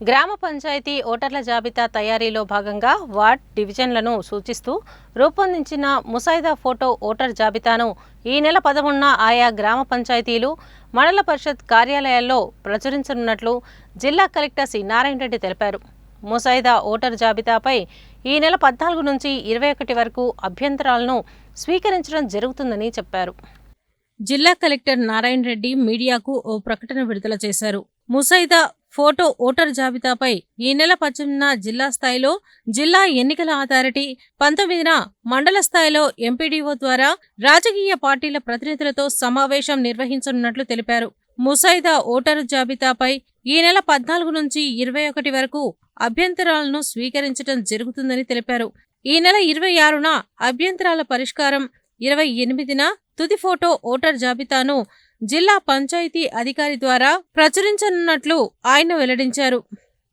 గ్రామ పంచాయతీ ఓటర్ల జాబితా తయారీలో భాగంగా వార్డ్ డివిజన్లను సూచిస్తూ రూపొందించిన ముసాయిదా ఫోటో ఓటర్ జాబితాను ఈ నెల పదమూడున ఆయా గ్రామ పంచాయతీలు మండల పరిషత్ కార్యాలయాల్లో ప్రచురించనున్నట్లు జిల్లా కలెక్టర్ సి. నారాయణ రెడ్డి తెలిపారు. ముసాయిదా ఓటర్ జాబితాపై ఈ నెల పద్నాలుగు నుంచి ఇరవై ఒకటి వరకు అభ్యంతరాలను స్వీకరించడం జరుగుతుందని చెప్పారు. జిల్లా కలెక్టర్ నారాయణ రెడ్డి మీడియాకు ఓ ప్రకటన విడుదల చేశారు. ముసైదా ఫోటో ఓటర్ జాబితాపై ఈ నెల పద్దెనిమిదిన జిల్లా స్థాయిలో జిల్లా ఎన్నికల అథారిటీ పంతొమ్మిదిన మండల స్థాయిలో ఎంపీడీఓ ద్వారా రాజకీయ పార్టీల ప్రతినిధులతో సమావేశం నిర్వహించనున్నట్లు తెలిపారు. ముసాయిదా ఓటరు జాబితాపై ఈ నెల పద్నాలుగు నుంచి ఇరవై ఒకటి వరకు అభ్యంతరాలను స్వీకరించడం జరుగుతుందని తెలిపారు. ఈ నెల ఇరవై ఆరున అభ్యంతరాల పరిష్కారం ఇరవై ఎనిమిదిన తుది ఫోటో ఓటర్ జాబితాను జిల్లా పంచాయతీ అధికారి ద్వారా ప్రచురించనున్నట్లు ఆయన వెల్లడించారు.